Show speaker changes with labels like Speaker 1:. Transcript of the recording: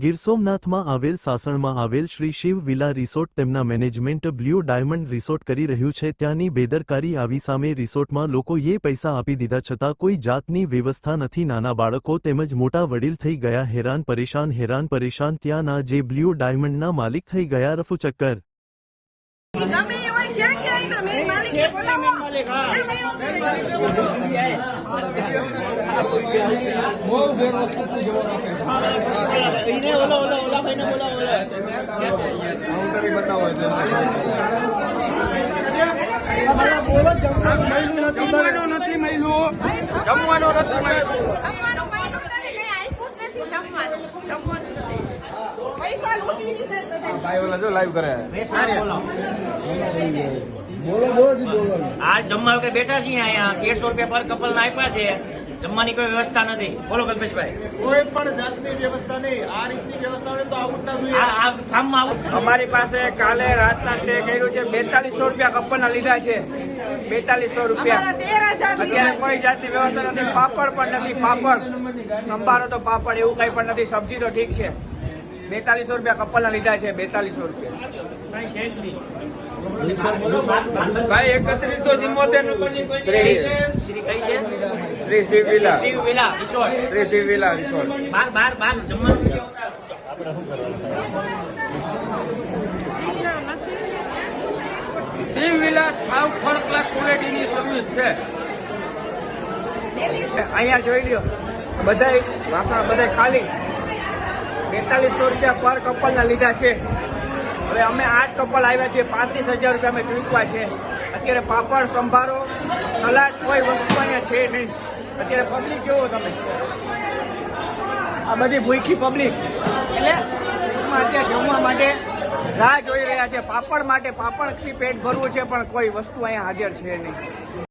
Speaker 1: ગીર સોમનાથમાં આવેલ સાસણમાં આવેલ શ્રી શિવ વિલા રિસોર્ટ તેમના મેનેજમેન્ટ બ્લ્યુ ડાયમંડ રિસોર્ટ કરી રહ્યું છે. ત્યાંની બેદરકારી આવી સામે રિસોર્ટમાં લોકોએ પૈસા આપી દીધા છતાં કોઈ જાતની વ્યવસ્થા નથી. નાના બાળકો તેમજ મોટા વડીલ થઈ ગયા હેરાન, પરેશાન હેરાન, પરેશાન. ત્યાંના જે બ્લ્યુ ડાયમંડના માલિક થઈ ગયા રફુ
Speaker 2: ક્યાં ક્યાં છે.
Speaker 3: જમવાનું નથી મળ્યું જમવાનું નથી મળ્યું
Speaker 2: જમવાનું મળ્યું જ નથી, કંઈ આપ્યું જ નથી જમવાનું.
Speaker 4: આ જમવા વગર બેઠા છીએ અહીંયા. તેરસો રૂપિયા પર કપલ આપ્યા છે. જમવાની કોઈ વ્યવસ્થા નથી. બોલો કલ્પેશભાઈ.
Speaker 5: કોઈ પણ જાતની વ્યવસ્થા નહીં. આ રીતની વ્યવસ્થા હોય તો આવું જ ના જોઈએ.
Speaker 4: આ આ ફાર્મમાં આવું
Speaker 3: અમારી પાસે કાલે રાતના સ્ટે કર્યું છે. બેતાલીસો રૂપિયા કપલના લીધા છે. બેતાલીસો રૂપિયા. અત્યારે કોઈ જાતની વ્યવસ્થા નથી. પાપડ પણ નથી. પાપડ. સંભારો તો પાપડ એવું કઈ પણ નથી. સબ્જી તો ઠીક છે. બેતાલીસો રૂપિયા કપલના લીધા છે બેતાલીસો રૂપિયા.
Speaker 5: ભાઈ એકત્રીસો ચુમ્મોતેરનું
Speaker 4: શ્રી શ્રી કઈ
Speaker 5: Shiv villa.
Speaker 4: Shiv villa resort
Speaker 5: Shri Shiv villa resort
Speaker 4: બાર બાર બાર જમવાનું
Speaker 3: શિવ વિલા સાવ થર્ડ ક્લાસ ક્વોલિટીની સર્વિસ છે. અહીંયા જોઈ લ્યો બધા વાસણ બધા ખાલી. બેતાલીસો રૂપિયા પર કપલના લીધા છે. હવે અમે આઠ કપલ આવ્યા છીએ. પાંત્રીસ હજાર રૂપિયા અમે ચૂકવા છે. અત્યારે પાપડ, સંભારો, સલાડ કોઈ વસ્તુ અહીંયા છે નહીં. અત્યારે પબ્લિક જોવો તમે. આ બધી ભૂખી પબ્લિક એટલે અત્યારે જમવા માટે રાહ જોઈ રહ્યા છે. પાપડ માટે પાપડથી પેટ ભરવું છે, પણ કોઈ વસ્તુ અહીંયા હાજર છે નહીં.